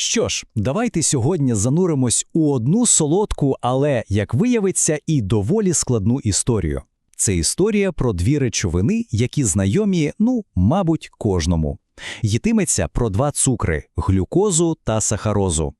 Що ж, давайте сьогодні зануримось у одну солодку, але, як виявиться, і доволі складну історію. Це історія про дві речовини, які знайомі, ну, мабуть, кожному. Йтиметься про два цукри – глюкозу та сахарозу.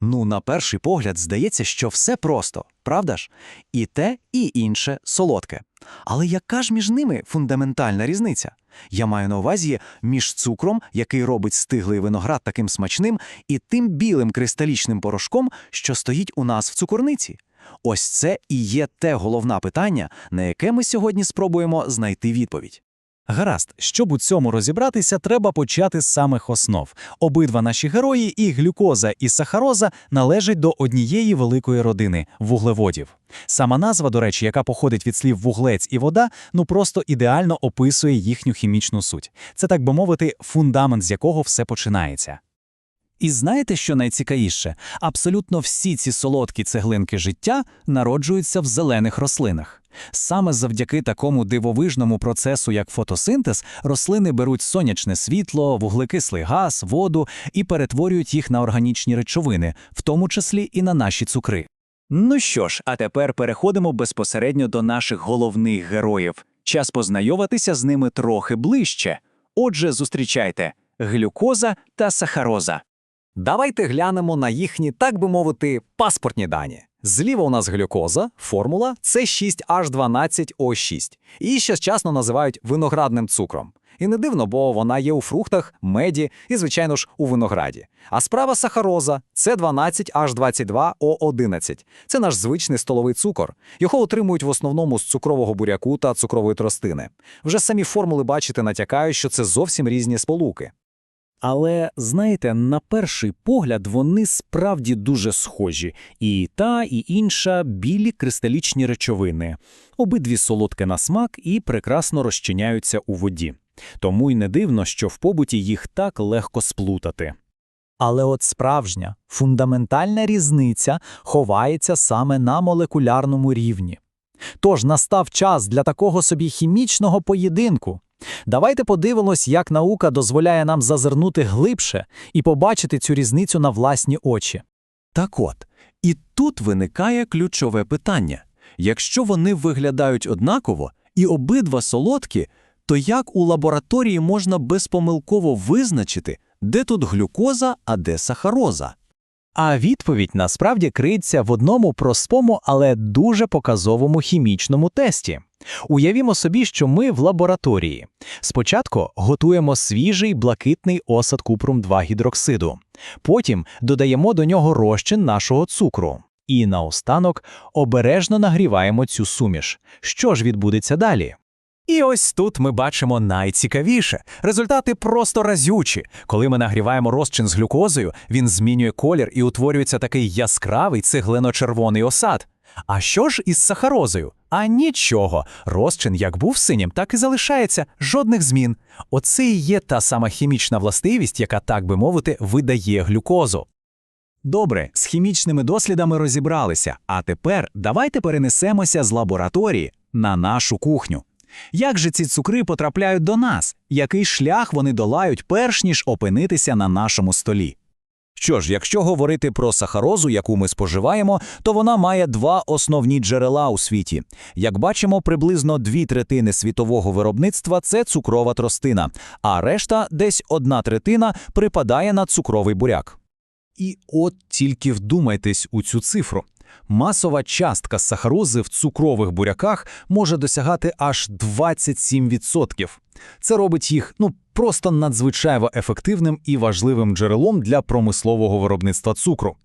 Ну, на перший погляд здається, що все просто, правда ж? І те, і інше солодке. Але яка ж між ними фундаментальна різниця? Я маю на увазі між цукром, який робить стиглий виноград таким смачним, і тим білим кристалічним порошком, що стоїть у нас в цукорниці. Ось це і є те головне питання, на яке ми сьогодні спробуємо знайти відповідь. Гаразд, щоб у цьому розібратися, треба почати з самих основ. Обидва наші герої, і глюкоза, і сахароза, належать до однієї великої родини вуглеводів. Сама назва, до речі, яка походить від слів вуглець і вода, ну просто ідеально описує їхню хімічну суть. Це, так би мовити, фундамент, з якого все починається. І знаєте, що найцікавіше? Абсолютно всі ці солодкі цеглинки життя народжуються в зелених рослинах. Саме завдяки такому дивовижному процесу, як фотосинтез, рослини беруть сонячне світло, вуглекислий газ, воду і перетворюють їх на органічні речовини, в тому числі і на наші цукри. Ну що ж, а тепер переходимо безпосередньо до наших головних героїв. Час познайомитися з ними трохи ближче. Отже, зустрічайте глюкоза та сахароза. Давайте глянемо на їхні, так би мовити, паспортні дані. Зліва у нас глюкоза, формула С6H12O6. Її ще часно називають виноградним цукром. І не дивно, бо вона є у фруктах, меді і, звичайно ж, у винограді. А справа сахароза С12H22O11. Це наш звичний столовий цукор. Його отримують в основному з цукрового буряку та цукрової тростини. Вже самі формули бачите натякають, що це зовсім різні сполуки. Але знаєте, на перший погляд вони справді дуже схожі. І та, і інша білі кристалічні речовини. Обидві солодке на смак і прекрасно розчиняються у воді. Тому й не дивно, що в побуті їх так легко сплутати. Але от справжня, фундаментальна різниця ховається саме на молекулярному рівні. Тож настав час для такого собі хімічного поєдинку. Давайте подивимось, як наука дозволяє нам зазирнути глибше і побачити цю різницю на власні очі. Так от, і тут виникає ключове питання: якщо вони виглядають однаково і обидва солодкі, то як у лабораторії можна безпомилково визначити, де тут глюкоза, а де сахароза? А відповідь насправді криється в одному простому, але дуже показовому хімічному тесті. Уявімо собі, що ми в лабораторії. Спочатку готуємо свіжий блакитний осад купрум 2 гідроксиду, потім додаємо до нього розчин нашого цукру. І наостанок обережно нагріваємо цю суміш. Що ж відбудеться далі? І ось тут ми бачимо найцікавіше. Результати просто разючі. Коли ми нагріваємо розчин з глюкозою, він змінює колір і утворюється такий яскравий цеглено-червоний осад. А що ж із сахарозою? А нічого. Розчин як був синім, так і залишається, жодних змін. Оце і є та сама хімічна властивість, яка, так би мовити, видає глюкозу. Добре, з хімічними дослідами розібралися, а тепер давайте перенесемося з лабораторії на нашу кухню. Як же ці цукри потрапляють до нас? Який шлях вони долають, перш ніж опинитися на нашому столі? Що ж, якщо говорити про сахарозу, яку ми споживаємо, то вона має два основні джерела у світі. Як бачимо, приблизно дві третини світового виробництва це цукрова тростина, а решта, десь одна третина, припадає на цукровий буряк. І от тільки вдумайтесь у цю цифру. Масова частка сахарози в цукрових буряках може досягати аж 27%. Це робить їх ну просто надзвичайно ефективним і важливим джерелом для промислового виробництва цукру.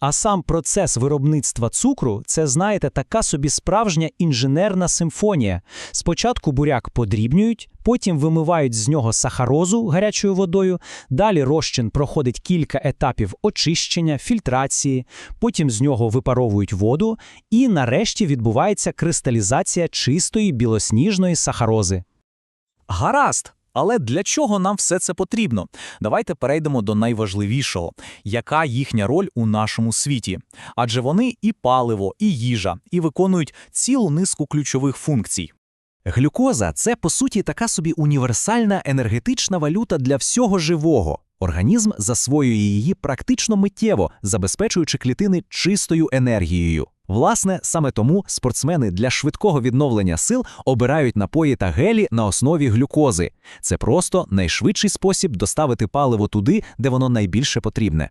А сам процес виробництва цукру це, знаєте, така собі справжня інженерна симфонія. Спочатку буряк подрібнюють, потім вимивають з нього сахарозу гарячою водою, далі розчин проходить кілька етапів очищення, фільтрації, потім з нього випаровують воду, і нарешті відбувається кристалізація чистої білосніжної сахарози. Гаразд. Але для чого нам все це потрібно? Давайте перейдемо до найважливішого, яка їхня роль у нашому світі. Адже вони і паливо, і їжа, і виконують цілу низку ключових функцій. Глюкоза це по суті така собі універсальна енергетична валюта для всього живого. Організм засвоює її практично миттєво, забезпечуючи клітини чистою енергією. Власне, саме тому спортсмени для швидкого відновлення сил обирають напої та гелі на основі глюкози. Це просто найшвидший спосіб доставити паливо туди, де воно найбільше потрібне.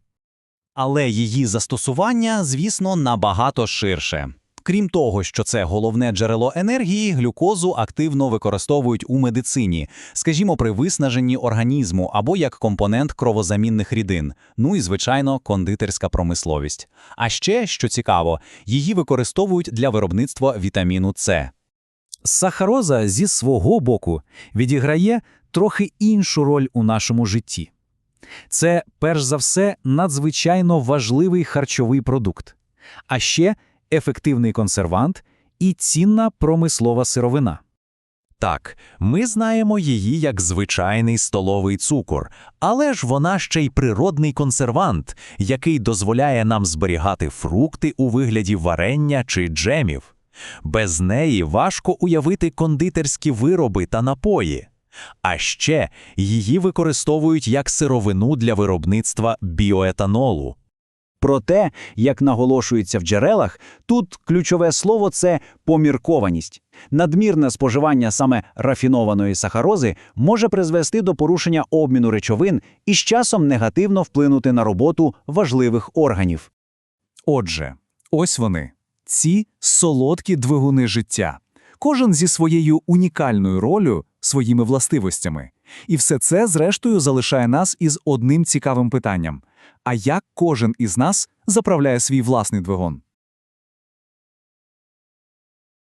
Але її застосування, звісно, набагато ширше. Крім того, що це головне джерело енергії, глюкозу активно використовують у медицині, скажімо, при виснаженні організму або як компонент кровозамінних рідин, ну і, звичайно, кондитерська промисловість. А ще, що цікаво, її використовують для виробництва вітаміну С. Сахароза зі свого боку відіграє трохи іншу роль у нашому житті. Це, перш за все, надзвичайно важливий харчовий продукт, а ще ефективний консервант і цінна промислова сировина. Так, ми знаємо її як звичайний столовий цукор, але ж вона ще й природний консервант, який дозволяє нам зберігати фрукти у вигляді варення чи джемів. Без неї важко уявити кондитерські вироби та напої. А ще її використовують як сировину для виробництва біоетанолу. Проте, як наголошується в джерелах, тут ключове слово це поміркованість. Надмірне споживання саме рафінованої сахарози може призвести до порушення обміну речовин і з часом негативно вплинути на роботу важливих органів. Отже, ось вони, ці солодкі двигуни життя. Кожен зі своєю унікальною ролью, своїми властивостями. І все це, зрештою, залишає нас із одним цікавим питанням: а як кожен із нас заправляє свій власний двигун?